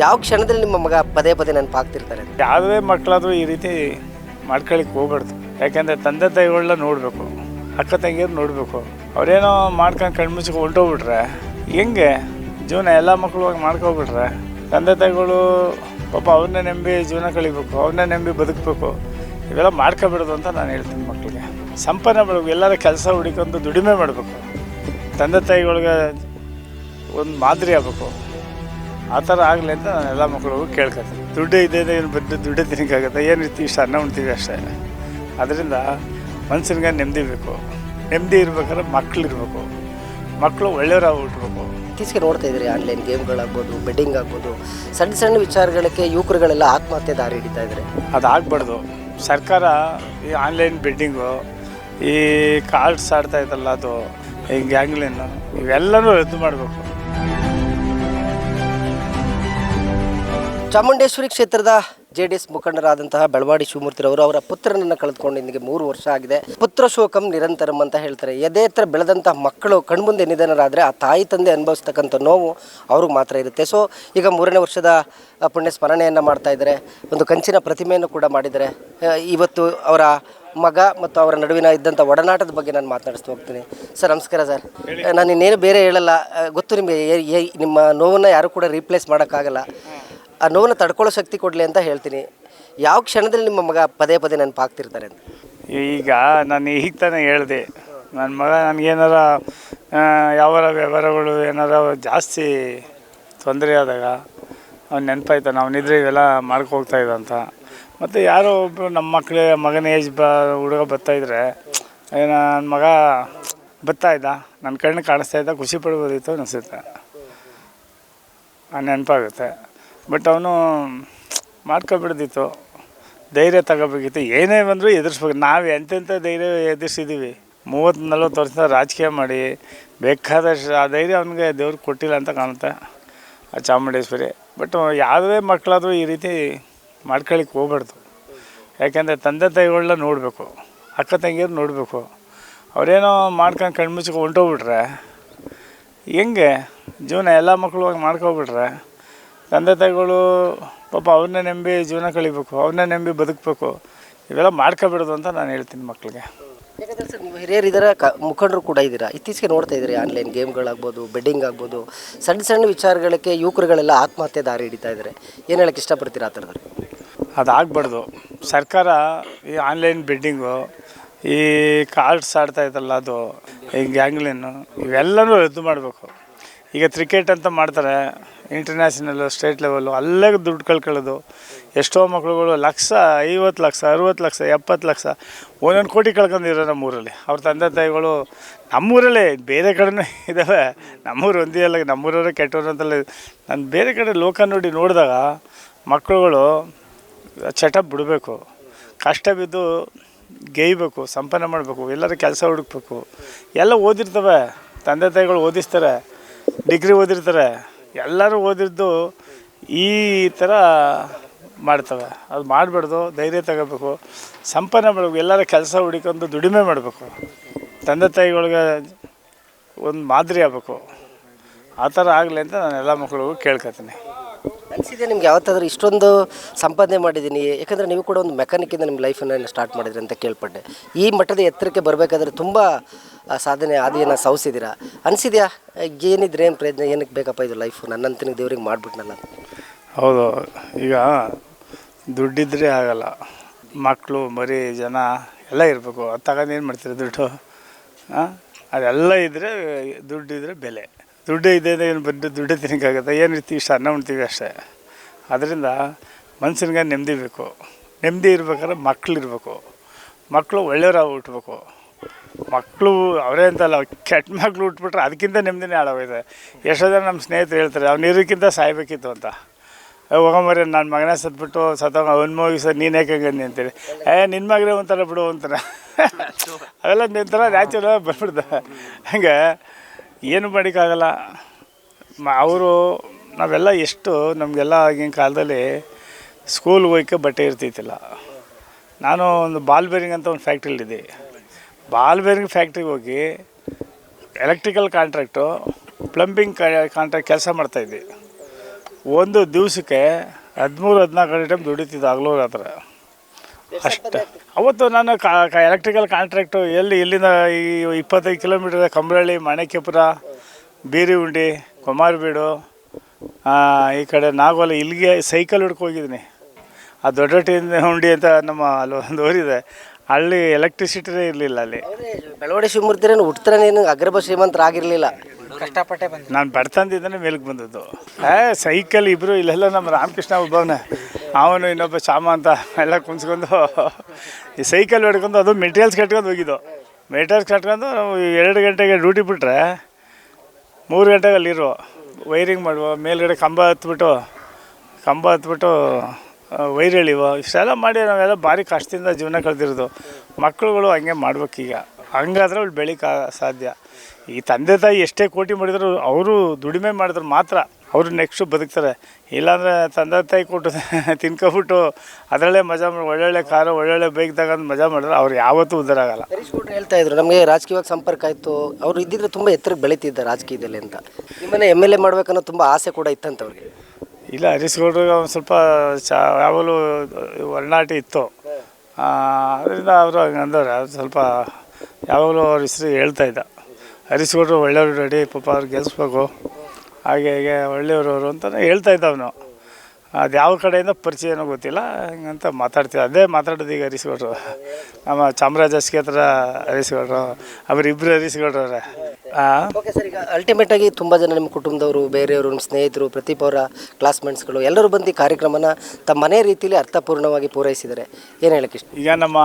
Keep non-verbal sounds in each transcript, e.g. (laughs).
ಯಾವ ಕ್ಷಣದಲ್ಲಿ ನಿಮ್ಮ ಮಗ ಪದೇ ಪದೇ ನೆನಪಾಗ್ತಿರ್ತಾರೆ? ಯಾವುದೇ ಮಕ್ಕಳಾದರೂ ಈ ರೀತಿ ಮಾಡ್ಕೊಳ್ಳಿಕ್ಕೆ ಹೋಗ್ಬಾರ್ದು. ಯಾಕೆಂದರೆ ತಂದೆ ತಾಯಿಗಳನ್ನ ನೋಡಬೇಕು, ಅಕ್ಕ ತಂಗಿಯರು ನೋಡಬೇಕು. ಅವರೇನೋ ಮಾಡ್ಕೊಂಡು ಕಣ್ಮುಚ್ಚಿ ಹೊಂಟೋಗ್ಬಿಟ್ರೆ, ಹೆಂಗೆ? ಜೀವನ ಎಲ್ಲ ಮಕ್ಕಳು ಹೋಗಿ ಮಾಡ್ಕೊಬಿಟ್ರೆ, ತಂದೆ ತಾಯಿಗಳು ಪಾಪ ಅವ್ರನ್ನ ನಂಬಿ ಜೀವನ ಕಳಿಬೇಕು ಅವ್ರನ್ನ ನಂಬಿ ಬದುಕಬೇಕು. ಇವೆಲ್ಲ ಮಾಡ್ಕೊಬಿಡೋದು ಅಂತ ನಾನು ಹೇಳ್ತೀನಿ ಮಕ್ಕಳಿಗೆ ಸಂಪನ್ನ ಮಾಡಬೇಕು ಎಲ್ಲರ ಕೆಲಸ ಹುಡುಕೊಂಡು ದುಡಿಮೆ ಮಾಡಬೇಕು. ತಂದೆ ತಾಯಿಗಳಿಗೆ ಒಂದು ಮಾದರಿ ಆಗಬೇಕು. ಆ ಥರ ಆಗಲಿ ಅಂತ ನಾನು ಎಲ್ಲ ಮಕ್ಕಳಿಗೂ ಕೇಳ್ಕೊತೀನಿ. ದುಡ್ಡು ಇದೆ ಏನು ಬಂದು ದುಡ್ಡು ತಿನ್ನಕ್ಕಾಗುತ್ತೆ? ಏನು ರೀತಿ ಇಷ್ಟು ಅನ್ನ ಉಣ್ತೀವಿ ಅಷ್ಟೇ? ಅದರಿಂದ ಮನ್ಸಿನ್ಗೆ ನೆಮ್ಮದಿ ಬೇಕು. ನೆಮ್ಮದಿ ಇರ್ಬೇಕಾದ್ರೆ ಮಕ್ಳು ಇರಬೇಕು. ಮಕ್ಕಳು ಒಳ್ಳೆಯವ್ರಾಗಿ ಹುಟ್ಟಬೇಕು ಇತ್ತೀಚೆಗೆ ನೋಡ್ತಾ ಇದ್ರಿ ಆನ್ಲೈನ್ ಗೇಮ್ಗಳಾಗ್ಬೋದು ಬೆಟ್ಟಿಂಗ್ ಆಗ್ಬೋದು. ಸಣ್ಣ ಸಣ್ಣ ವಿಚಾರಗಳಿಗೆ ಯುವಕರುಗಳೆಲ್ಲ ಆತ್ಮಹತ್ಯೆ ದಾರಿ ಹಿಡಿತಾ ಇದ್ದಾರೆ. ಅದು ಆಗಬಾರ್ದು. ಸರ್ಕಾರ ಈ ಆನ್ಲೈನ್ ಬೆಟ್ಟಿಂಗು ಈ ಕಾರ್ಡ್ಸ್ ಆಡ್ತಾ ಇದ್ದಲ್ಲ ಅದು ಈ ಗ್ಯಾಂಗ್ಲೈನು ಇವೆಲ್ಲನೂ ರದ್ದು ಮಾಡಬೇಕು. ಚಾಮುಂಡೇಶ್ವರಿ ಕ್ಷೇತ್ರದ ಜೆ ಡಿ ಎಸ್ ಮುಖಂಡರಾದಂತಹ ಬೆಳವಾಡಿ ಶಿವಮೂರ್ತಿರವರು ಅವರ ಪುತ್ರನನ್ನು ಕಳೆದುಕೊಂಡು ಇಂದಿಗೆ ಮೂರು ವರ್ಷ ಆಗಿದೆ. ಪುತ್ರ ಶೋಕಂ ನಿರಂತರಂ ಅಂತ ಹೇಳ್ತಾರೆ. ಎದೆ ಹತ್ರ ಬೆಳೆದಂತಹ ಮಕ್ಕಳು ಕಣ್ಮುಂದೆ ನಿಧನರಾದರೆ ಆ ತಾಯಿ ತಂದೆ ಅನುಭವಿಸ್ತಕ್ಕಂಥ ನೋವು ಅವ್ರಿಗೆ ಮಾತ್ರ ಇರುತ್ತೆ. ಸೊ ಈಗ ಮೂರನೇ ವರ್ಷದ ಪುಣ್ಯ ಸ್ಮರಣೆಯನ್ನು ಮಾಡ್ತಾ ಇದ್ದಾರೆ. ಒಂದು ಕಂಚಿನ ಪ್ರತಿಮೆಯನ್ನು ಕೂಡ ಮಾಡಿದ್ದಾರೆ. ಇವತ್ತು ಅವರ ಮಗ ಮತ್ತು ಅವರ ನಡುವಿನ ಇದ್ದಂಥ ಒಡನಾಟದ ಬಗ್ಗೆ ನಾನು ಮಾತನಾಡಿಸ್ತಾ ಹೋಗ್ತೀನಿ. ಸರ್ ನಮಸ್ಕಾರ ಸರ್. ನಾನು ಇನ್ನೇನು ಬೇರೆ ಹೇಳಲ್ಲ. ಗೊತ್ತು ನಿಮಗೆ ನಿಮ್ಮ ನೋವನ್ನು ಯಾರು ಕೂಡ ರೀಪ್ಲೇಸ್ ಮಾಡೋಕ್ಕಾಗಲ್ಲ. ಆ ನೋವನ್ನು ತಡ್ಕೊಳ್ಳೋ ಶಕ್ತಿ ಕೊಡಲಿ ಅಂತ ಹೇಳ್ತೀನಿ. ಯಾವ ಕ್ಷಣದಲ್ಲಿ ನಿಮ್ಮ ಮಗ ಪದೇ ಪದೇ ನೆನಪಾಗ್ತಿರ್ತಾರೆ ಅಂತ? ಈಗ ನಾನು ಈಗ ತಾನೇ ಹೇಳಿದೆ ನನ್ನ ಮಗ ನನಗೇನಾರ ಯಾವಾರ ವ್ಯವಹಾರಗಳು ಏನಾರ ಜಾಸ್ತಿ ತೊಂದರೆ ಆದಾಗ ಅವ್ನು ನೆನಪಾಯ್ತಾನೆ ಅವನಿದ್ರೆ ಇವೆಲ್ಲ ಮಾಡ್ಕೋಗ್ತಾ ಇದ್ದ ಅಂತ. ಮತ್ತು ಯಾರೋ ಒಬ್ಬರು ನಮ್ಮ ಮಕ್ಕಳೇ ಮಗನ ಏಜ್ ಬ, ಹುಡುಗ ಬರ್ತಾಯಿದ್ರೆ ಏನ ನನ್ನ ಮಗ ಬರ್ತಾ ಇದ್ದ ನನ್ನ ಕಣ್ಣು ಕಾಣಿಸ್ತಾ ಇದ್ದ, ಖುಷಿ ಪಡ್ಬೋದಿತ್ತು ಅನಿಸುತ್ತೆ. ಆ ನೆನಪಾಗುತ್ತೆ. ಬಟ್ ಅವನು ಮಾಡ್ಕೊಬಿಡ್ದಿತ್ತು. ಧೈರ್ಯ ತಗೋಬೇಕಿತ್ತು. ಏನೇ ಬಂದರೂ ಎದುರಿಸ್ಬೇಕು. ನಾವು ಎಂತೆಂಥ ಧೈರ್ಯ ಎದುರಿಸಿದ್ದೀವಿ ಮೂವತ್ತು ನಲ್ವತ್ತು ವರ್ಷದ ರಾಜಕೀಯ ಮಾಡಿ ಬೇಕಾದಷ್ಟು ಆ ಧೈರ್ಯ ಅವನಿಗೆ ದೇವ್ರಿಗೆ ಕೊಟ್ಟಿಲ್ಲ ಅಂತ ಕಾಣುತ್ತೆ ಆ ಚಾಮುಂಡೇಶ್ವರಿ. ಬಟ್ ಯಾವುದೇ ಮಕ್ಕಳಾದರೂ ಈ ರೀತಿ ಮಾಡ್ಕೊಳ್ಳಿಕ್ಕೆ ಹೋಗ್ಬಾರ್ದು. ಯಾಕೆಂದರೆ ತಂದೆ ತಾಯಿಗಳನ್ನ ನೋಡಬೇಕು. ಅಕ್ಕ ತಂಗಿಯರು ನೋಡಬೇಕು. ಅವರೇನೋ ಮಾಡ್ಕೊಂಡು ಕಣ್ಮುಚ್ಚಿಗೆ ಹೊಂಟೋಗ್ಬಿಟ್ರೆ ಹೆಂಗೆ? ಜೀವನ ಎಲ್ಲ ಮಕ್ಕಳು ಹೋಗಿ ಮಾಡ್ಕೊಬಿಟ್ರೆ ತಂದೆ ತಾಯಿಗಳು ಪಾಪ ಅವ್ರನ್ನ ನಂಬಿ ಜೀವನ ಕಳಿಬೇಕು ಅವ್ರನ್ನ ನಂಬಿ ಬದುಕಬೇಕು ಇವೆಲ್ಲ ಮಾಡ್ಕೊಬಿಡೋದು ಅಂತ ನಾನು ಹೇಳ್ತೀನಿ ಮಕ್ಕಳಿಗೆ ಹಿರಿಯರು ಸರ್ ನೀವು ಹಿರಿಯರಿದ್ದೀರ ಕ ಮುಖಂಡರು ಕೂಡ ಇದ್ದೀರಾ? ಇತ್ತೀಚೆಗೆ ನೋಡ್ತಾ ಇದ್ದೀರಿ ಆನ್ಲೈನ್ ಗೇಮ್ಗಳಾಗ್ಬೋದು ಬೆಡ್ಡಿಂಗ್ ಆಗ್ಬೋದು ಸಣ್ಣ ಸಣ್ಣ ವಿಚಾರಗಳಿಗೆ ಯುವಕರುಗಳೆಲ್ಲ ಆತ್ಮಹತ್ಯೆ ದಾರಿ ಹಿಡಿತಾ ಇದ್ದಾರೆ. ಏನು ಹೇಳಕ್ಕೆ ಇಷ್ಟಪಡ್ತೀರಾ ಆ ಥರದಲ್ಲಿ? ಅದಾಗಬಾರ್ದು. ಸರ್ಕಾರ ಈ ಆನ್ಲೈನ್ ಬೆಡ್ಡಿಂಗು ಈ ಕಾರ್ಡ್ಸ್ ಆಡ್ತಾ ಇದ್ದಲ್ಲ ಅದು ಈ ಗ್ಯಾಂಗ್ಲಿನ್ನು ಇವೆಲ್ಲನೂ ರದ್ದು ಮಾಡಬೇಕು. ಈಗ ಕ್ರಿಕೆಟ್ ಅಂತ ಮಾಡ್ತಾರೆ ಇಂಟರ್ನ್ಯಾಷನಲ್ಲು ಸ್ಟೇಟ್ ಲೆವೆಲ್ಲು ಅಲ್ಲೇ ದುಡ್ಡು ಕಳ್ಕೊಳ್ಳೋದು. ಎಷ್ಟೋ ಮಕ್ಳುಗಳು ಲಕ್ಷ, ಐವತ್ತು ಲಕ್ಷ, ಅರುವತ್ತು ಲಕ್ಷ, ಎಪ್ಪತ್ತು ಲಕ್ಷ, ಒಂದೊಂದು ಕೋಟಿ ಕಳ್ಕೊಂಡಿರೋ ನಮ್ಮೂರಲ್ಲಿ. ಅವ್ರ ತಂದೆ ತಾಯಿಗಳು ನಮ್ಮೂರಲ್ಲೇ, ಬೇರೆ ಕಡೆನೂ ಇದ್ದಾವೆ ನಮ್ಮೂರು ಒಂದೇ ಅಲ್ಲ, ನಮ್ಮೂರವರೇ ಕೆಟ್ಟವರು ಅಂತಲ್ಲ. ನಾನು ಬೇರೆ ಕಡೆ ಲೋಕ ನೋಡಿ ನೋಡಿದಾಗ ಮಕ್ಕಳುಗಳು ಚಟ ಬಿಡಬೇಕು. ಕಷ್ಟ ಬಿದ್ದು ಗೇಯ್ಬೇಕು, ಸಂಪನ್ನ ಮಾಡಬೇಕು, ಎಲ್ಲರೂ ಕೆಲಸ ಹುಡುಕ್ಬೇಕು. ಎಲ್ಲ ಓದಿರ್ತವೆ. ತಂದೆ ತಾಯಿಗಳು ಓದಿಸ್ತಾರೆ. ಡಿಗ್ರಿ ಓದಿರ್ತಾರೆ. ಎಲ್ಲರೂ ಓದಿದ್ದು ಈ ಥರ ಮಾಡ್ತವೆ. ಅದು ಮಾಡಬಾರ್ದು, ಧೈರ್ಯ ತಗೋಬೇಕು. ಸಂಪನ್ನ ಮಾಡಬೇಕು. ಎಲ್ಲರ ಕೆಲಸ ಹುಡುಕೊಂಡು ದುಡಿಮೆ ಮಾಡಬೇಕು. ತಂದೆ ತಾಯಿಗಳಿಗೆ ಒಂದು ಮಾದರಿ ಆಗಬೇಕು. ಆ ಥರ ಆಗಲಿ ಅಂತ ನಾನು ಎಲ್ಲ ಮಕ್ಕಳಿಗೂ ಕೇಳ್ಕೊತೀನಿ. ಅನಿಸಿದೆ ನಿಮ್ಗೆ ಯಾವತ್ತಾದ್ರೂ ಇಷ್ಟೊಂದು ಸಂಪಾದನೆ ಮಾಡಿದ್ದೀನಿ. ಯಾಕಂದರೆ ನೀವು ಕೂಡ ಒಂದು ಮೆಕ್ಯಾನಿಕ್ಕಿಂದ ನಿಮ್ಮ ಲೈಫನ್ನು ಸ್ಟಾರ್ಟ್ ಮಾಡಿದ್ರಿ ಅಂತ ಕೇಳ್ಪಟ್ಟೆ. ಈ ಮಟ್ಟದ ಎತ್ತರಕ್ಕೆ ಬರಬೇಕಾದ್ರೆ ತುಂಬ ಸಾಧನೆ ಆದಿಯನ್ನು ಸವಿಸಿದ್ದೀರಾ ಅನ್ಸಿದ್ಯಾ? ಏನಿದ್ರೆ ಏನು ಪ್ರಯತ್ನ, ಏನಕ್ಕೆ ಬೇಕಪ್ಪ ಇದು ಲೈಫು ನನ್ನಂತನಿಗೆ ದೇವ್ರಿಗೆ ಮಾಡಿಬಿಟ್ನಲ್ಲ ಹೌದು. ಈಗ ದುಡ್ಡಿದ್ರೆ ಆಗಲ್ಲ. ಮಕ್ಕಳು ಮರಿ, ಜನ ಎಲ್ಲ ಇರಬೇಕು. ಅದು ತಗೊಂಡು ಏನು ಮಾಡ್ತೀರಿ ದುಡ್ಡು? ಅದೆಲ್ಲ ಇದ್ದರೆ ದುಡ್ಡಿದ್ರೆ ಬೆಲೆ. ದುಡ್ಡು ಇದೆ ಏನು ಬಂದು ದುಡ್ಡು ತಿನ್ನಕ್ಕಾಗುತ್ತೆ? ಏನು ಇರ್ತೀವಿ ಇಷ್ಟು ಅನ್ನ ಉಣ್ತೀವಿ ಅಷ್ಟೇ. ಅದರಿಂದ ಮನ್ಸಿನ್ಗೆ ನೆಮ್ಮದಿ ಬೇಕು. ನೆಮ್ಮದಿ ಇರ್ಬೇಕಾದ್ರೆ ಮಕ್ಳು ಇರಬೇಕು. ಮಕ್ಕಳು ಒಳ್ಳೆಯವ್ರಾಗಿ ಹುಟ್ಟಬೇಕು ಮಕ್ಕಳು ಅವರೇ ಅಂತಲ್ಲ ಕೆಟ್ಟ ಮಕ್ಕಳು ಹುಟ್ಬಿಟ್ರೆ ಅದಕ್ಕಿಂತ ನೆಮ್ಮದಿನೇ ಹಾಳಾಗೋಯ್ತು ಎಷ್ಟೋ ಜನ ನಮ್ಮ ಸ್ನೇಹಿತರು ಹೇಳ್ತಾರೆ ಅವ್ನು ಇರೋಕ್ಕಿಂತ ಸಾಯ್ಬೇಕಿತ್ತು ಅಂತ. ಹೋಗಂಬರಿ ನನ್ನ ಮಗನೇ ಸತ್ಬಿಟ್ಟು ಸತ್ತೋಗ ಅವ್ನ ಮೂವಿ ಸರ್ ನೀನು ಯಾಕೆ ಹಂಗಂದಿ ಅಂತೇಳಿ ಏ ನಿನ್ನ ಮಗನೇ ಒಂಥರ ಬಿಡು ಒಂಥರ (laughs) ಅವೆಲ್ಲ ನಿಂತರ ನ್ಯಾಚುರಲ್ ಬಂದ್ಬಿಡ್ದ ಹಂಗೆ ಏನು ಮಾಡೋಕ್ಕಾಗಲ್ಲ. ಅವರು ನಾವೆಲ್ಲ ಎಷ್ಟು ನಮಗೆಲ್ಲ ಆಗಿನ ಕಾಲದಲ್ಲಿ ಸ್ಕೂಲ್ಗೆ ಹೋಗಕ್ಕೆ ಬಟ್ಟೆ ಇರ್ತಿತ್ತಿಲ್ಲ. ನಾನು ಒಂದು ಬಾಲ್ ಬೇರಿಂಗ್ ಅಂತ ಒಂದು ಫ್ಯಾಕ್ಟ್ರಿಲಿದ್ದೆ ಬಾಲ್ ಬೇರಿಂಗ್ ಫ್ಯಾಕ್ಟ್ರಿಗೆ ಹೋಗಿ ಎಲೆಕ್ಟ್ರಿಕಲ್ ಕಾಂಟ್ರಾಕ್ಟು ಪ್ಲಂಬಿಂಗ್ ಕಾಂಟ್ರಾಕ್ಟ್ ಕೆಲಸ ಮಾಡ್ತಾಯಿದ್ದೆ ಒಂದು ದಿವಸಕ್ಕೆ ಹದಿಮೂರು, ಹದಿನಾಲ್ಕು ಗಂಟೆ ಟೈಮ್ ದುಡಿತಿದ್ದು ಹಗಲು ರಾತ್ರಿ ಅಷ್ಟು. ಅವತ್ತು ನಾನು ಕಾ ಎಲೆಕ್ಟ್ರಿಕಲ್ ಕಾಂಟ್ರಾಕ್ಟು ಎಲ್ಲಿ ಇಲ್ಲಿಂದ ಈ ಇಪ್ಪತ್ತೈದು ಕಿಲೋಮೀಟರ್ ಕಂಬ್ರಳ್ಳಿ ಮಾಣಿಕ್ಯಪುರ ಉಂಡಿ ಕುಮಾರಬೀಡು ಆ, ಈ ಕಡೆ ನಾಗೋಲ ಇಲ್ಲಿಗೆ ಸೈಕಲ್ ಹಿಡ್ಕೊ ಹೋಗಿದ್ದೀನಿ. ಆ ದೊಡ್ಡ ಟೀನ್ ಉಂಡಿ ಅಂತ ನಮ್ಮ ಅಲ್ಲಿ ಒಂದು ಊರಿದೆ. ಅಲ್ಲಿ ಎಲೆಕ್ಟ್ರಿಸಿಟಿನೇ ಇರಲಿಲ್ಲ ಅಲ್ಲಿ. ಬೆಳವಡಿ ಶಿವಮೂರ್ತಿರೇನು ನೀನು ಅಗ್ರಭ ಶ್ರೀಮಂತರಾಗಿರಲಿಲ್ಲ ಕಷ್ಟಪಟ್ಟೆ ಬಂದು ನಾನು ಬಡ್ತಂದಿದ್ದಾನೆ ಮೇಲಕ್ಕೆ ಬಂದದ್ದು. ಏ ಸೈಕಲ್ ಇಬ್ಬರು ಇಲ್ಲೆಲ್ಲ ನಮ್ಮ ರಾಮಕೃಷ್ಣ ಒಬ್ಬವನೇ. ಅವನು ಇನ್ನೊಬ್ಬ ಶಾಮ ಅಂತ ಎಲ್ಲ ಕುಂಸ್ಕೊಂಡು ಈ ಸೈಕಲ್ ಹಿಡ್ಕೊಂಡು ಅದು ಮೆಟೀರಿಯಲ್ಸ್ ಕಟ್ಕೊಂಡು ಹೋಗಿದ್ದು. ಮೆಟೀರಿಯಲ್ಸ್ ಕಟ್ಕೊಂಡು ನಾವು ಎರಡು ಗಂಟೆಗೆ ಡ್ಯೂಟಿ ಬಿಟ್ಟರೆ ಮೂರು ಗಂಟೆಗೆ ಅಲ್ಲಿರೋ. ವೈರಿಂಗ್ ಮಾಡುವ, ಮೇಲ್ಗಡೆ ಕಂಬ ಹತ್ಬಿಟ್ಟು ಕಂಬ ಹತ್ಬಿಟ್ಟು ವೈರ್ ಎಳಿವ ಇಷ್ಟೆಲ್ಲ ಮಾಡಿ ನಾವೆಲ್ಲ ಭಾರಿ ಕಷ್ಟದಿಂದ ಜೀವನ ಕಳೆದಿರೋದು. ಮಕ್ಕಳುಗಳು ಹಂಗೆ ಮಾಡ್ಬೇಕೀಗ. ಹಂಗಾದ್ರೆ ಅವ್ಳು ಬೆಳಿಕ ಸಾಧ್ಯ. ಈ ತಂದೆ ತಾಯಿ ಎಷ್ಟೇ ಕೋಟಿ ಮಾಡಿದ್ರು, ಅವರು ದುಡಿಮೆ ಮಾಡಿದ್ರು ಮಾತ್ರ. ಅವರು ನೆಕ್ಸ್ಟು ಬದುಕ್ತಾರೆ. ಇಲ್ಲಾಂದರೆ ತಂದೆ ತಾಯಿ ಕೊಟ್ಟು (laughs) ತಿನ್ಕೊಬಿಟ್ಟು ಅದರಲ್ಲೇ ಮಜಾ ಮಾಡಿ ಒಳ್ಳೊಳ್ಳೆ ಕಾರು ಒಳ್ಳೊಳ್ಳೆ ಬೈಕ್ ತಗೊಂಡು ಮಜಾ ಮಾಡಿದ್ರೆ ಅವ್ರು ಯಾವತ್ತೂ ಉದ್ಧಾರ ಆಗಲ್ಲ. ಹರೀಶ್ ಗೌಡ್ರು ಹೇಳ್ತಾ ಇದ್ರು ನಮಗೆ ರಾಜಕೀಯವಾಗಿ ಸಂಪರ್ಕ ಆಯಿತು. ಅವ್ರು ಇದ್ದಿದ್ರೆ ತುಂಬ ಎತ್ತರಕ್ಕೆ ಬೆಳೀತಿದ್ದ ರಾಜಕೀಯದಲ್ಲಿ ಅಂತ. ನಿಮ್ಮನ್ನ ಎಂ ಎಲ್ ಎ ಮಾಡ್ಬೇಕನ್ನೋ ತುಂಬ ಆಸೆ ಕೂಡ ಇತ್ತಂತ ಅವ್ರಿಗೆ. ಇಲ್ಲ ಹರೀಶ್ ಗೌಡ್ರಿಗೆ ಒಂದು ಸ್ವಲ್ಪ ಚಾ ಯಾವಾಗಲೂ ಒಡನಾಟ ಇತ್ತು. ಅದರಿಂದ ಅವರು ಹಂಗಂದವ್ರೆ ಸ್ವಲ್ಪ ಯಾವಾಗಲೂ ಅವ್ರ ಹೆಸರು ಹೇಳ್ತಾ ಇದ್ದ. ಹರೀಶ್ ಗೌಡ್ರು ಒಳ್ಳೆಯವ್ರು ರೆಡಿ ಪಾಪ ಅವ್ರು ಗೆಲ್ಲಿಸ್ಬೇಕು ಹಾಗೆ ಹೀಗೆ ಒಳ್ಳೆಯವರವರು ಅಂತಲೇ ಹೇಳ್ತಾ ಇದ್ದಾವೆ ಅದು ಯಾವ ಕಡೆಯಿಂದ ಪರಿಚಯನೂ ಗೊತ್ತಿಲ್ಲ, ಹಂಗಂತ ಮಾತಾಡ್ತೀವಿ. ಅದೇ ಮಾತಾಡೋದು ಈಗ ಹರಿಸ್ಕೊಡ್ರು ನಮ್ಮ ಚಾಮರಾಜ ಸ್ಕೇತ್ರ ಹರಿಸ್ಕೊಡ್ರು ಅವರಿಬ್ಬರು ಹರಿಸ್ಕೊಡ್ರವ್ರೆ ಓಕೆ ಸರ್ ಈಗ ಅಲ್ಟಿಮೇಟ್ ಆಗಿ ತುಂಬ ಜನ ನಿಮ್ಮ ಕುಟುಂಬದವರು ಬೇರೆಯವರು ನಿಮ್ಮ ಸ್ನೇಹಿತರು ಪ್ರದೀಪ್ ಅವರ ಕ್ಲಾಸ್ಮೇಟ್ಸ್ಗಳು ಎಲ್ಲರೂ ಬಂದು ಈ ಕಾರ್ಯಕ್ರಮನ ತಮ್ಮ ಮನೆ ರೀತಿಯಲ್ಲಿ ಅರ್ಥಪೂರ್ಣವಾಗಿ ಪೂರೈಸಿದ್ದಾರೆ. ಏನು ಹೇಳಕ್ಕೆ ಇಷ್ಟ? ಈಗ ನಮ್ಮ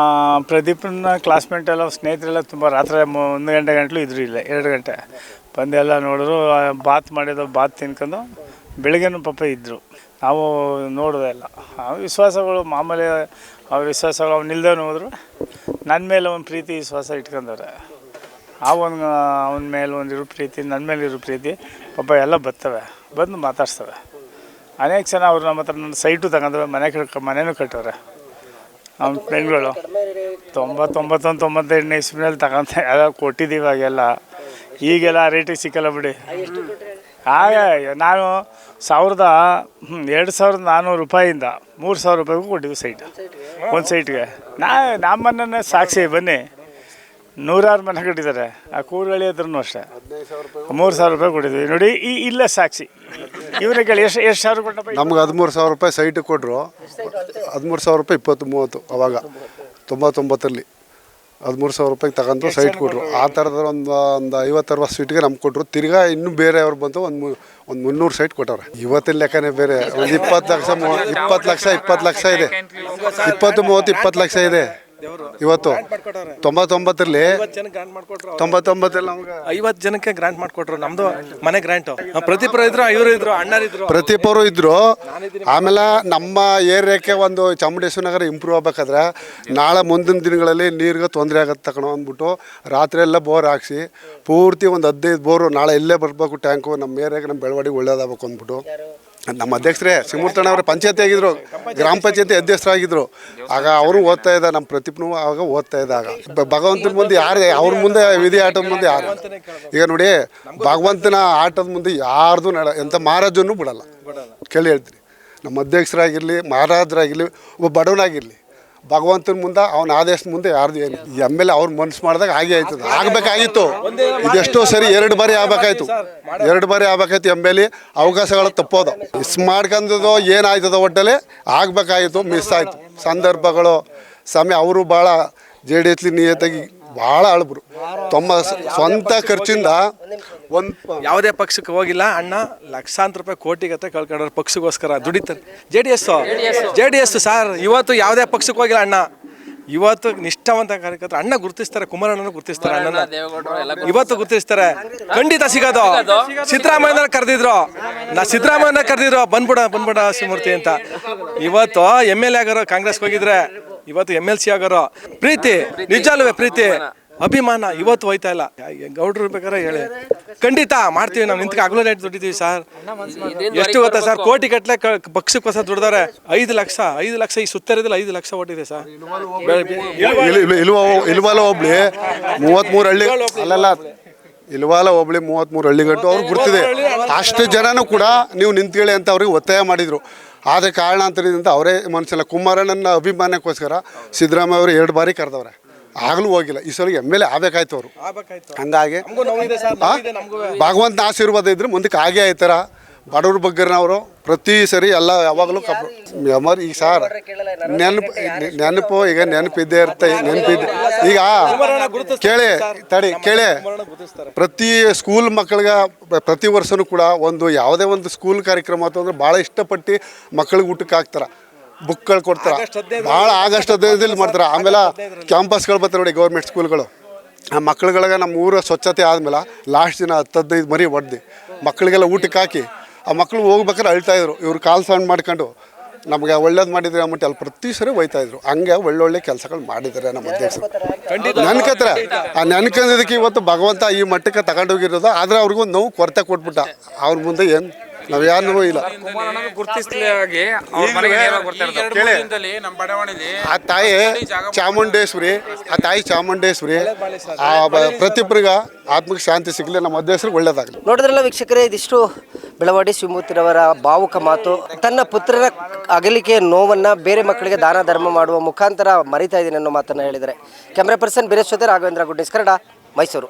ಪ್ರದೀಪ್ನ ಕ್ಲಾಸ್ಮೇಟ್ ಎಲ್ಲ ಸ್ನೇಹಿತರೆಲ್ಲ ತುಂಬ ರಾತ್ರಿ ಒಂದು ಗಂಟೆ ಗಂಟಲು ಇದ್ರು ಇಲ್ಲ ಎರಡು ಗಂಟೆ. ಬಂದೆಲ್ಲ ನೋಡಿದ್ರು ಬಾತ್ ಮಾಡಿದ್ದು ಬಾತ್ ತಿನ್ಕೊಂಡು ಬೆಳಿಗ್ಗೆನೂ ಪಾಪ ಇದ್ದರು ನಾವು ನೋಡಿದೆ ಎಲ್ಲ. ಆ ವಿಶ್ವಾಸಗಳು ಮಾಮೂಲಿ ಅವ್ರ ವಿಶ್ವಾಸಗಳು ಅವ್ನು ನಿಲ್ದೇ ಹೋದ್ರು ನನ್ನ ಮೇಲೆ ಒಂದು ಪ್ರೀತಿ ವಿಶ್ವಾಸ ಇಟ್ಕೊಂಡವ್ರೆ. ಆ ಒಂದು, ಅವನ ಮೇಲೆ ಒಂದಿರೋ ಪ್ರೀತಿ ನನ್ನ ಮೇಲೆ ಇರೋ ಪ್ರೀತಿ ಪಾಪ ಎಲ್ಲ ಬರ್ತವೆ, ಬಂದು ಮಾತಾಡ್ಸ್ತವೆ. ಅನೇಕ ಜನ ಅವ್ರು ನಮ್ಮ ಹತ್ರ ನನ್ನ ಸೈಟು ತಗೊಂಡವೆ ಮನೆ ಕಟ್ಕ ಮನೆಯೂ ಕಟ್ಟವ್ರೆ. ನಮ್ಮ ಫ್ರೆಂಡ್ಗಳು ತೊಂಬತ್ತೊಂಬತ್ತೊಂದು, ತೊಂಬತ್ತೆಂಟನೇ ಇಸ್ವಿನಲ್ಲಿ ತಗೊಂತ ಎಲ್ಲ ಕೊಟ್ಟಿದ್ದೀವಿ ಆಗೆಲ್ಲ ಈಗೆಲ್ಲ ಆ ರೇಟಿಗೆ ಸಿಕ್ಕಲ್ಲ ಬಿಡಿ. ಆಗ ನಾನು ಸಾವಿರದ ಎರಡು ಸಾವಿರದ ನಾನ್ನೂರು ರೂಪಾಯಿಂದ ಮೂರು ಸಾವಿರ ರೂಪಾಯಿಗೂ ಕೊಟ್ಟಿದ್ವಿ ಸೈಟ್ ಒಂದು ಸೈಟ್ಗೆ ನಾ ನಮ್ಮನ್ನ ಸಾಕ್ಷಿ, ಬನ್ನಿ. ನೂರಾರು ಮನೆ ಕಟ್ಟಿದ್ದಾರೆ. ಆ ಕೂರ್ಗಳಿ ಅಳಿಯೋದ್ರೂ ಅಷ್ಟೇ. ಮೂರು ಸಾವಿರ ರೂಪಾಯಿ ಕೊಟ್ಟಿದ್ವಿ. ನೋಡಿ ಈ ಇಲ್ಲ ಸಾಕ್ಷಿ. ಇವನೇ ಕೇಳಿ ಎಷ್ಟು ಎಷ್ಟು ಸಾವಿರ ಕೊಟ್ಟಪ್ಪ ನಮ್ಗೆ ಹದಿಮೂರು ಸಾವಿರ ರೂಪಾಯಿ ಸೈಟ್ ಕೊಟ್ಟರು ಹದಿಮೂರು ಸಾವಿರ ರೂಪಾಯಿ ಇಪ್ಪತ್ತು ಮೂವತ್ತು ಅವಾಗ. ತೊಂಬತ್ತೊಂಬತ್ತರಲ್ಲಿ. ಹದಿಮೂರು ಸಾವಿರ ರೂಪಾಯಿಗೆ ತಗೊಂಡು ಸೈಟ್ ಕೊಟ್ಟರು? ಆ ಥರದ ಒಂದು ಒಂದು ಐವತ್ತು ರೂಪಾಯಿ ಸೀಟ್ಗೆ ನಮ್ಗೆ ಕೊಟ್ಟರು ತಿರ್ಗಾ ಇನ್ನೂ ಬೇರೆಯವ್ರು ಬಂತು ಒಂದು ಒಂದು ಮುನ್ನೂರು ಸೈಟ್ ಕೊಟ್ಟವ್ರೆ. ಇವತ್ತಿನ ಲೆಕ್ಕನೇ ಬೇರೆ. ಒಂದು ಇಪ್ಪತ್ತು ಲಕ್ಷ ಇಪ್ಪತ್ತು ಲಕ್ಷ ಇಪ್ಪತ್ತು ಲಕ್ಷ ಇದೆ. ಇಪ್ಪತ್ತು ಮೂವತ್ತು ಇಪ್ಪತ್ತು ಲಕ್ಷ ಇದೆ. ಇವತ್ತು ತೊಂಬತ್ತೊಂಬತ್ತರಲ್ಲಿ ತೊಂಬತ್ತೊಂಬತ್ತರಲ್ಲಿ ನಮ್ಗೆ ಐವತ್ತು ಜನಕ್ಕೆ ಗ್ರಾಂಟ್ ಮಾಡ್ಕೊಟ್ರು. ನಮ್ದು ಮನೆ ಗ್ರಾಂಟ್ ಪ್ರತಿಪರ ಇದ್ರು ಇವರು ಇದ್ರು ಅಣ್ಣರಿದ್ರು ಪ್ರತಿಪರು ಇದ್ರು. ಆಮೇಲೆ ನಮ್ಮ ಏರಿಯಾಕ್ಕೆ ಒಂದು ಚಾಮುಂಡೇಶ್ವರ ನಗರ ಇಂಪ್ರೂವ್ ಆಗ್ಬೇಕಾದ್ರೆ ನಾಳೆ ಮುಂದಿನ ದಿನಗಳಲ್ಲಿ ನೀರಿಗೆ ತೊಂದರೆ ಆಗತ್ತೆ ತಗೊಳ್ಳೋ ಅಂದ್ಬಿಟ್ಟು ರಾತ್ರಿ ಎಲ್ಲ ಬೋರ್ ಹಾಕ್ಸಿ ಪೂರ್ತಿ ಒಂದು ಹದಿನೈದು ಬೋರು ನಾಳೆ ಇಲ್ಲೇ ಬರಬೇಕು ಟ್ಯಾಂಕು ನಮ್ಮ ಏರಿಯಾಗೆ ನಮ್ಮ ಬೆಳವಣಿಗೆ ಒಳ್ಳೇದಾಗಬೇಕು ಅಂದ್ಬಿಟ್ಟು. ನಮ್ಮ ಅಧ್ಯಕ್ಷರೇ ಸಿಮೂರ್ತಣ್ಣ ಅವರೇ ಪಂಚಾಯತಿ ಆಗಿದ್ರು ಗ್ರಾಮ ಪಂಚಾಯತಿ ಅಧ್ಯಕ್ಷರಾಗಿದ್ರು. ಆಗ ಅವರು ಓದ್ತಾ ಇದ್ದ, ನಮ್ಮ ಪ್ರತಿಪ್ನು ಆಗ ಓದ್ತಾ ಇದ್ದ ಆಗ. ಭಗವಂತನ ಮುಂದೆ ಯಾರು, ಅವ್ರ ಮುಂದೆ ವಿಧಿ ಆಟದ ಮುಂದೆ ಯಾರು? ಈಗ ನೋಡಿ, ಭಗವಂತನ ಆಟದ ಮುಂದೆ ಯಾರ್ದು ನಡ ಎಂಥ ಮಹಾರಾಜನೂ ಬಿಡಲ್ಲ. ಕೇಳಿ ಹೇಳ್ತೀನಿ. ನಮ್ಮ ಅಧ್ಯಕ್ಷರಾಗಿರಲಿ, ಮಹಾರಾಜರಾಗಿರಲಿ, ಒಬ್ಬ ಬಡವನಾಗಿರಲಿ. ಭಗವಂತನ ಮುಂದೆ, ಅವನ ಆದೇಶದ ಮುಂದೆ ಯಾರ್ದು ಏನು ಎಂ ಎಲ್ ಎ ಅವ್ರು ಮನ್ಸು ಮಾಡಿದಾಗ ಹಾಗೆ ಆಯ್ತದ. ಆಗ್ಬೇಕಾಗಿತ್ತು. ಇದೆಷ್ಟೋ ಸರಿ ಎರಡು ಬಾರಿ ಆಗ್ಬೇಕಾಯ್ತು. ಎರಡು ಬಾರಿ ಆಗ್ಬೇಕಾಯ್ತು ಎಂ ಎಲ್ ಎ. ಅವಕಾಶಗಳು ತಪ್ಪೋದು. ಮಿಸ್ ಮಾಡ್ಕೊಂಡದೋ ಏನಾಯ್ತದೋ ಒಟ್ಟಲೆ ಆಗ್ಬೇಕಾಗಿತ್ತು ಮಿಸ್ ಆಯ್ತು. ಸಂದರ್ಭಗಳು, ಸಮಯ, ಅವರು ಭಾಳ ಜೆ ಡಿ ಎಸ್ಲಿ ನಿಯತ್ತಾಗಿ ಭಾಳ ಅಳಬ್ರು ತಮ್ಮ ಸ್ವಂತ ಖರ್ಚಿಂದ ಒಂದು ಯಾವುದೇ ಪಕ್ಷಕ್ಕೆ ಹೋಗಿಲ್ಲ, ಅಣ್ಣ, ಲಕ್ಷಾಂತರ ರೂಪಾಯಿ ಕೋಟಿಗತ್ತೆ ಕಳ್ಕೊಂಡ್ರೆ ಪಕ್ಷಕ್ಕೋಸ್ಕರ ದುಡಿತಾರೆ. J D S J D S sir, ಇವತ್ತು ಯಾವುದೇ ಪಕ್ಷಕ್ಕೆ ಹೋಗಿಲ್ಲ, ಅಣ್ಣ. ಇವತ್ತು ನಿಷ್ಠಾವಂತ ಕಾರ್ಯಕರ್ತರು, ಅಣ್ಣ ಗುರುತಿಸ್ತಾರೆ, ಕುಮಾರಣ್ಣನ ಗುರುತಿಸ್ತಾರೆ ಅಣ್ಣನ. ಇವತ್ತು ಗುರುತಿಸ್ತಾರೆ. ಖಂಡಿತ ಸಿಗೋದು. ಸಿದ್ದರಾಮಯ್ಯನ ಕರೆದಿದ್ರು. ನಾ ಸಿದ್ದರಾಮಯ್ಯನ ಕರೆದಿದ್ರು. ಬಂದ್ಬಿಡ ಬಂದ್ಬಿಡ ಶಿವಮೂರ್ತಿ ಅಂತ. ಇವತ್ತು ಎಂ ಎಲ್ ಎ ಆಗೋರು ಕಾಂಗ್ರೆಸ್ಗೆ ಹೋಗಿದ್ರೆ ಇವತ್ತು ಎಂ ಎಲ್ ಸಿ ಆಗೋರು ಪ್ರೀತಿ ನಿಜಾಲ್ವೇ ಪ್ರೀತಿ ಅಭಿಮಾನ ಇವತ್ತು ಹೋಯ್ತಾ ಇಲ್ಲ. ಗೌಡ್ರು ಬೇಕಾದ್ರೆ ಹೇಳಿ. ಖಂಡಿತ ಮಾಡ್ತೀವಿ ನಾವು. ನಿಂತ್ಕ ಹಗಲು ನೈಟ್ ದುಡಿತೀವಿ ಸರ್. ಎಷ್ಟು ಗೊತ್ತಾ ಸರ್? ಕೋಟಿ ಪಕ್ಷಕ್ಕೆ ಹೊಸ ದುಡ್ದಾರೆ. ಐದು ಲಕ್ಷ ಐದು ಲಕ್ಷ ಈ ಸುತ್ತರಿದಲ್ಲಿ ಐದು ಲಕ್ಷ ಓಟಿದೆ ಸರ್. ಇಲ್ವಾಲ ಒಬ್ಳಿ ಮೂವತ್ಮೂರು ಹಳ್ಳಿ ಅಲ್ಲಲ್ಲ ಇಲ್ವಾಲ ಹೋಬಳಿ ಮೂವತ್ಮೂರು ಹಳ್ಳಿಗಟ್ಟು ಅವ್ರಿಗೆ ಗುರ್ತಿದೆ. ಅಷ್ಟು ಜನನು ಕೂಡ ನೀವು ನಿಂತ್ಕೊಳ್ಳಿ ಅಂತ ಅವ್ರಿಗೆ ಒತ್ತಾಯ ಮಾಡಿದರು. ಆದರೆ ಕಾರಣಾಂತರದಿಂದ ಅವರೇ ಮನುಷ್ಯಲ್ಲ ಕುಮಾರಣ್ಣನ ಅಭಿಮಾನಕ್ಕೋಸ್ಕರ ಸಿದ್ದರಾಮಯ್ಯ ಅವರು ಎರಡು ಬಾರಿ ಕರೆದವ್ರೆ. ಆಗಲೂ ಹೋಗಿಲ್ಲ. ಈ ಸಲ ಎಂ ಎಲ್ ಎ ಆಗಬೇಕಾಯ್ತು ಅವರು. ಹಂಗಾಗಿ ಭಗವಂತನ ಆಶೀರ್ವಾದ ಇದ್ರೆ ಮುಂದಕ್ಕೆ ಆಗೇ ಆಯ್ತಾರ? ಬಡವ್ರ ಬಗ್ಗರ್ನವರು ಪ್ರತಿ ಸರಿ ಎಲ್ಲ ಯಾವಾಗಲೂ ಕಬ್ ಯಮರ್ ಈಗ ಸಾರ್, ನೆನಪು ನೆನಪು, ಈಗ ನೆನಪಿದ್ದೇ ಇರುತ್ತೆ ನೆನಪಿದ್ದೆ ಈಗ ಕೇಳಿ, ತಡಿ, ಕೇಳಿ. ಪ್ರತಿ ಸ್ಕೂಲ್ ಮಕ್ಕಳಿಗೆ ಪ್ರತಿ ವರ್ಷನೂ ಕೂಡ ಒಂದು ಯಾವುದೇ ಒಂದು ಸ್ಕೂಲ್ ಕಾರ್ಯಕ್ರಮ ಅಂತಂದ್ರೆ ಭಾಳ ಇಷ್ಟಪಟ್ಟು ಮಕ್ಕಳಿಗೆ ಊಟಕ್ಕೆ ಹಾಕ್ತಾರೆ. ಬುಕ್ಗಳು ಕೊಡ್ತಾರೆ. ಭಾಳ ಆಗಸ್ಟ್ ಹದಿನೈದಲ್ಲಿ ಮಾಡ್ತಾರೆ. ಆಮೇಲೆ ಕ್ಯಾಂಪಸ್ಗಳು ಬರ್ತಾರೆ ನೋಡಿ ಗೌರ್ಮೆಂಟ್ ಸ್ಕೂಲ್ಗಳು ಆ ಮಕ್ಳುಗಳಿಗೆ ನಮ್ಮ ಊರ ಸ್ವಚ್ಛತೆ ಆದಮೇಲೆ ಲಾಸ್ಟ್ ದಿನ ಹತ್ತು ಹದಿನೈದು ಮರಿ ಹೊಡೆದು ಮಕ್ಕಳಿಗೆಲ್ಲ ಊಟಕ್ಕೆ ಹಾಕಿ. ಆ ಮಕ್ಕಳು ಹೋಗ್ಬೇಕಾದ್ರೆ ಅಳ್ತಾ ಇದ್ರು. ಇವ್ರು ಕಾಲು ಸೌಂಡ್ ಮಾಡ್ಕೊಂಡು ನಮಗೆ ಒಳ್ಳೇದು ಮಾಡಿದ್ರೆ ಅಂದ್ಬಿಟ್ಟು ಅಲ್ಲಿ ಪ್ರತಿ ಸರಿ ಹೋಯ್ತಾ ಇದ್ರು. ಹಂಗೆ ಒಳ್ಳೊಳ್ಳೆ ಕೆಲಸಗಳು ಮಾಡಿದ್ದಾರೆ ನಮ್ಮ ಅಧ್ಯಕ್ಷರು. ನೆನ್ಕತ್ರ ಆ ನೆನ್ಕೊಂಡಿದ್ದಕ್ಕೆ ಇವತ್ತು ಭಗವಂತ ಈ ಮಟ್ಟಕ್ಕೆ ತಗೊಂಡೋಗಿರೋದು ಆದರೆ ಅವ್ರಿಗೂ ಒಂದು ನೋವು ಕೊರತೆ ಕೊಟ್ಬಿಟ್ಟ. ಅವ್ರ ಮುಂದೆ ಏನು ನಾವು ಯಾರನ್ನೂ ಇಲ್ಲ ಗುರುತಿಸಲಾಗಿ ನಮ್ಮ ಬಡಾವಣೆಯಲ್ಲಿ ಆ ತಾಯಿ ಚಾಮುಂಡೇಶ್ವರಿ ಆ ತಾಯಿ ಚಾಮುಂಡೇಶ್ವರಿ ಆ ಪ್ರತಿಯೊಬ್ಬರಿಗ ಆತ್ಮಕ್ಕೆ ಶಾಂತಿ ಸಿಗಲಿ ನಮ್ಮ ಅಧ್ಯಕ್ಷರಿಗೆ ಒಳ್ಳೇದಾಗಲಿ. ನೋಡಿದ್ರಲ್ಲ ವೀಕ್ಷಕರೇ ಇದಿಷ್ಟು ಬೆಳವಾಡಿ ಶಿವಮೂರ್ತಿರವರ ಭಾವುಕ ಮಾತು. ತನ್ನ ಪುತ್ರರ ಅಗಲಿಕೆ ನೋವನ್ನು ಬೇರೆ ಮಕ್ಕಳಿಗೆ ದಾನ ಧರ್ಮ ಮಾಡುವ ಮುಖಾಂತರ ಮರಿತಾ ಇದ್ದೀನಿ ಅನ್ನೋ ಮಾತನ್ನು ಹೇಳಿದರೆ ಕ್ಯಾಮ್ರಾ ಪರ್ಸನ್ ಬೀರೇಶ್ ಜೊತೆ ರಾಘವೇಂದ್ರ ಗುಡ್ಡಿಸ್. ಕನ್ನಡ ಮೈಸೂರು.